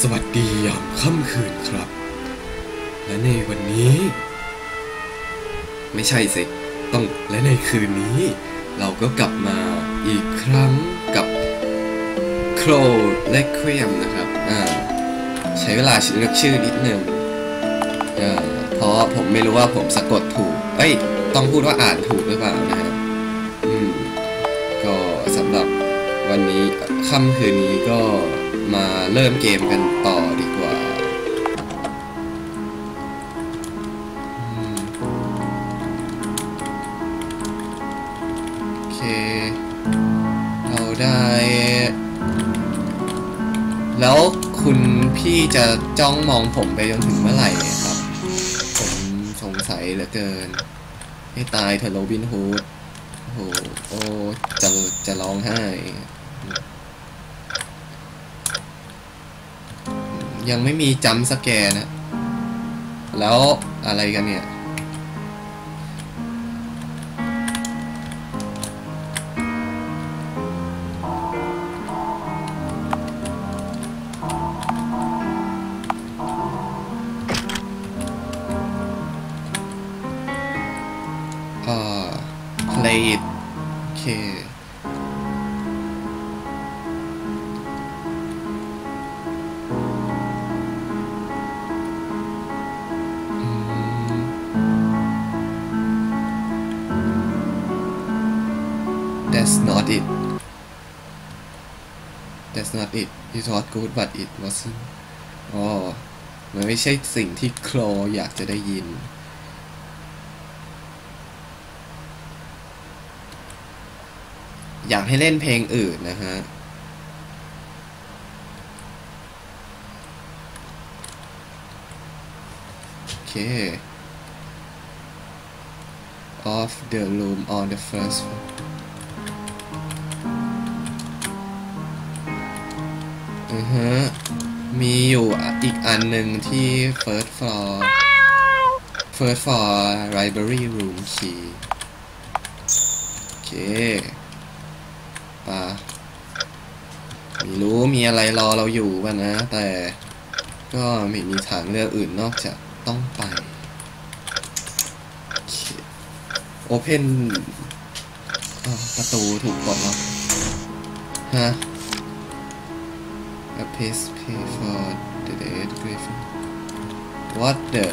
สวัสดียามค่ำคืนครับ และในวันนี้ ไม่ใช่สิต้องและในคืนนี้ เราก็กลับมาอีกครั้งกับโครและเควียมนะครับอ่าใช้เวลาเลือกชื่อนิดนึงเอ่อเพราะผมไม่รู้ว่าผมสะกดถูกเอ้ยต้องพูดว่าอ่านถูกหรือเปล่านะฮะอืมก็สำหรับวันนี้ค่ำคืนนี้ก็ มาเริ่มเกมกันต่อดีกว่า โอเค เราได้ แล้วคุณพี่จะจ้องมองผมไปจนถึงเมื่อไหร่ครับ ผมสงสัยเหลือเกิน ให้ตายเธอโรบินฮูดโอ้โหจะจะร้องไห้ ยังไม่มีจัมสแกนนะ แล้วอะไรกันเนี่ย เอ่อ play it not it That's not it It was good but it wasn't อ๋อมันไม่ใช่สิ่งที่โคลอยากจะได้ยิน อยากให้เล่นเพลงอื่นนะฮะโอเค off the room on the first floor อือฮะ มีอยู่อีกอันหนึ่งที่ first floor first floor library room key โอเคปะไม่รู้มีอะไรรอเราอยู่ป่ะนะ แต่ก็ไม่มีทางเลือกอื่นนอกจากต้องไป โอเพนประตูถูกกดล็อกฮะ Piece pay for the dead griffin What the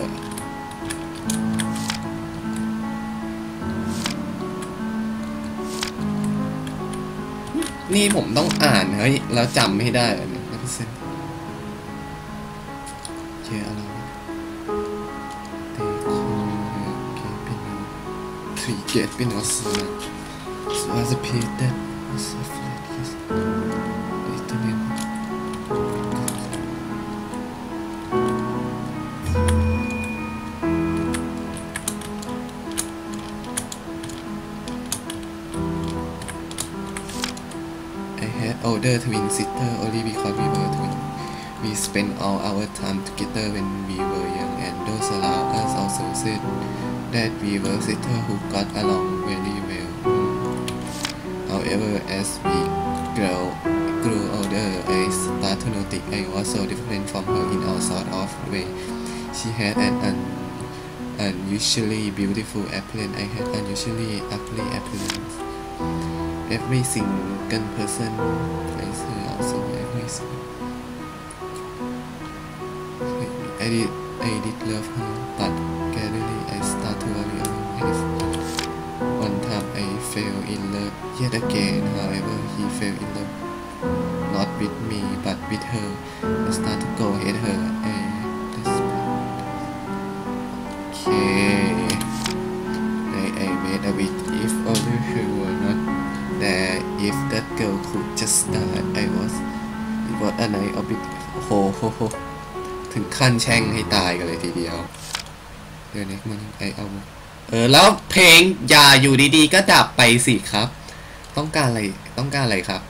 นี่ผมต้องอ่านเฮ้ยแล้วจำไม่ได้เลยเนี่ยเปอร์เซนเจออะไรเตะคอเกตเปิโนทรีเกตเปิโนสนะ so as a pit that was a flat yes older twin sister only because we were twin. We spent all our time together when we were young, and those around us also said that we were sisters who got along very well. However, as we grow, grew older, I started to notice I was so different from her in all sort of way. She had an un- unusually beautiful appearance. I had unusually ugly appearance. Every single person her also every single. I did, I did love her, but gradually I start to worry about my One time I fell in love yet again, however, he fell in love not with me but with her. I start to go hate her. Girl could just start, I was. It was a night of it. โหโหโหถึงขั้นแช่งให้ตายกันเลยทีเดียวเดี๋ยวนี้มันไอเอาเออแล้วเพลงอย่าอยู่ดีๆ ก็ดับไปสิครับ ต้องการอะไรต้องการอะไรครับ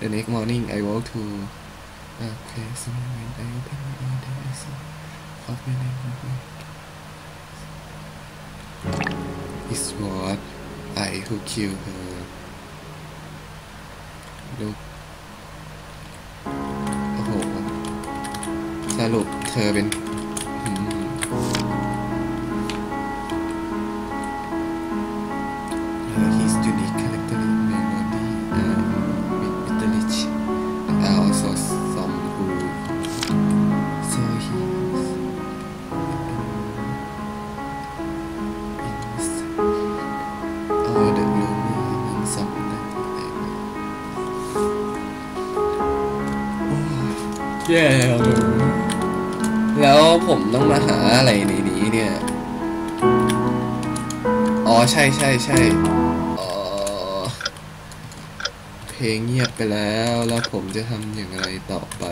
The next morning I walk to a place when I open my eyes there I saw of my name is what I who killed her ดูโอ้โห สรุปเธอเป็น แย่แล้วผมต้องมาหาอะไรในนี้เนี่ย อ๋อใช่ใช่ใช่อ๋อเพลงเงียบไปแล้ว แล้วผมจะทำอย่างไรต่อไป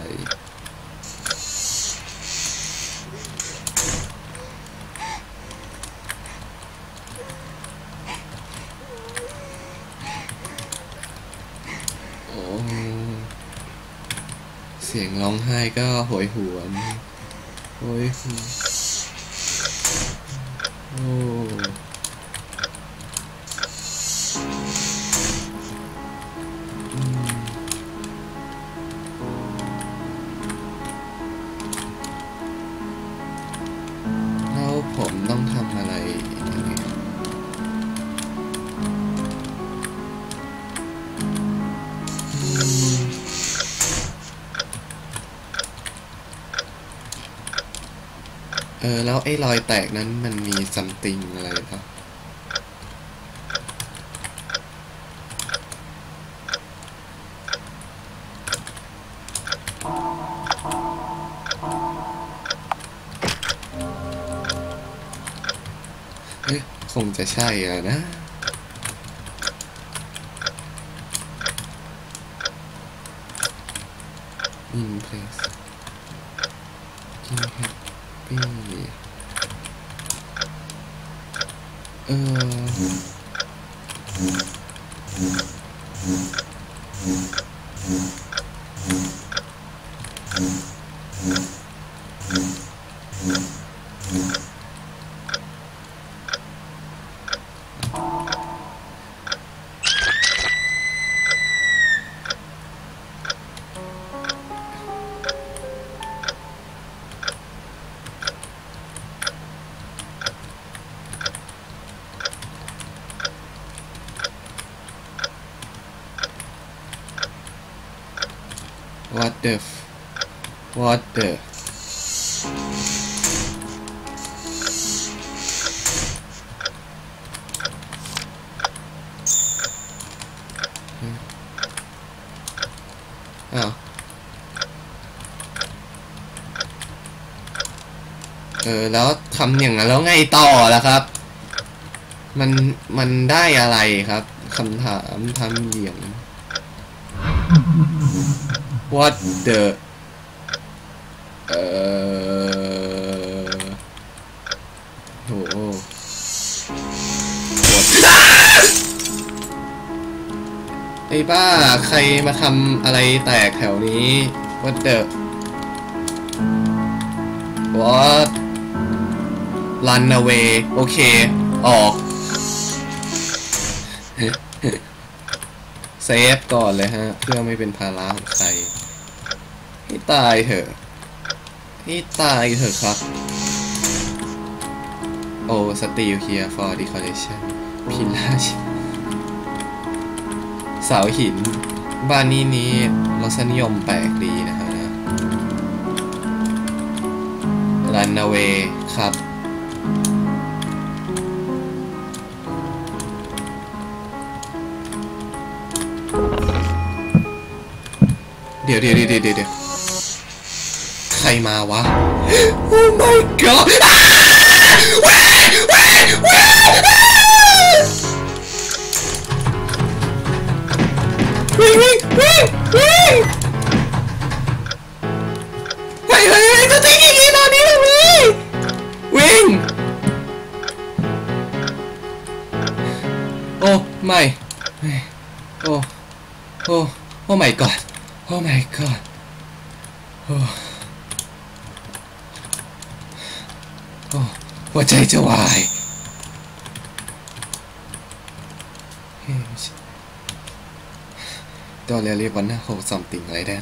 โอ้เสียงร้องไห้ก็โหยหวนโหยหวนโอ้ เออ แล้วไอ้รอยแตกนั้นมันมีซัมติงอะไรปะเอ๊ะคงจะใช่อะนะ in place in happy เออ what the f- what the อ้าวเออ แล้วทำอย่างนั้นแล้วไงต่อล่ะครับ มัน มันได้อะไรครับคำถามทำเหยียง What the เอ่อโหไอ้บ้า ใครมาทำอะไรแตกแถวนี้ What the What Run away โอเค ออก เซฟก่อนเลยฮะ เพื่อไม่เป็นภาระของใครให้ตายเถอะให้ตายเถอะครับ โอ้สตีลเฮีย for decoration พิลาชเสาหิน บ้านนี้นี้รสนิยมแปลกดีนะฮะรันนาเวครับ เดี๋ยวเดี๋ยวเดี๋ยวเดี๋ยวใครมาวะ Oh my god Oh my god. Oh. โอ้หัวใจจะวายดอลเลอรี่วันนะโฮซัมติงอะไรได้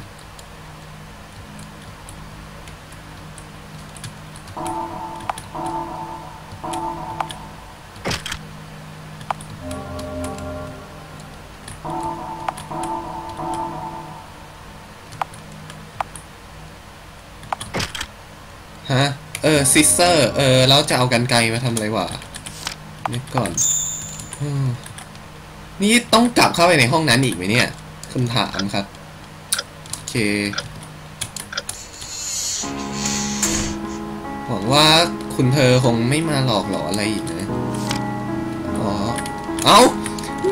ฮะ เออซิสเซอร์ เออ แล้วจะเอากันไกลมาทำอะไรวะนี่ก่อนอนี่ต้องกลับเข้าไปในห้องนั้นอีกไหมเนี่ยคำถามครับ โอเค หวังว่าคุณเธอคงไม่มาหลอกหลออะไรอีกนะ อ๋อ เอ้า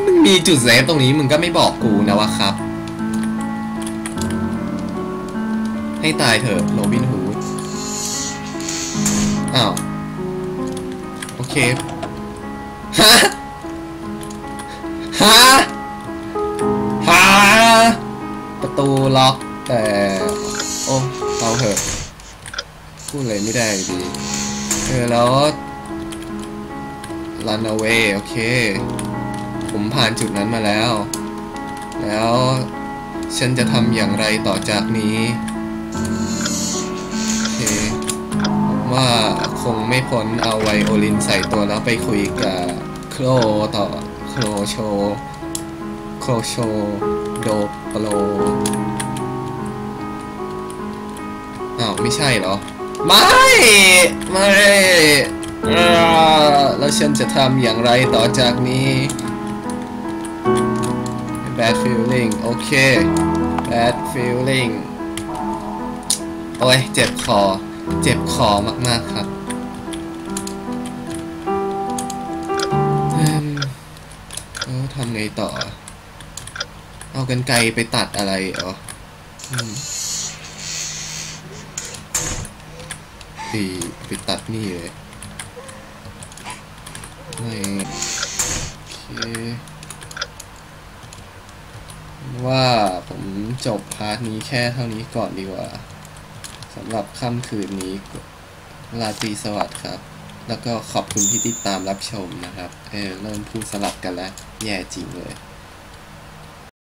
มึงมีจุดเซฟตรงนี้มึงก็ไม่บอกกูนะวะครับ ให้ตายเถอะโรบินฮู อ้าว โอเค ฮะ ฮะ ฮะ ประตูล็อกแต่ โอ้เอาเถอะ พูดอะไรไม่ได้ดี เออแล้ว run away โอเค ผมผ่านจุดนั้นมาแล้ว แล้วฉันจะทำอย่างไรต่อจากนี้ ว่าคงไม่พ้นเอาไวโอลินใส่ตัวแล้วไปคุยกับโครต่อโครโชโครโชโดโปโลอ้าวไม่ใช่เหรอ ไม่ ไม่แล้วฉันจะทำอย่างไรต่อจากนี้ bad feeling โอเค bad feeling โอ้ยเจ็บคอ เจ็บคอมาก ๆ ครับเอมแล้วทำไงต่อ เอากันไกลไปตัดอะไรเหรออืมไปไปตัดนี่เลยไม่โอเคว่าผมจบพาร์ทนี้แค่เท่านี้ก่อนดีกว่า สำหรับค่ำคืนนี้ราตรีสวัสดิ์ครับ แล้วก็ขอบคุณที่ติดตามรับชมนะครับ เออเริ่มพูดสลับกันแล้ว แย่จริงเลย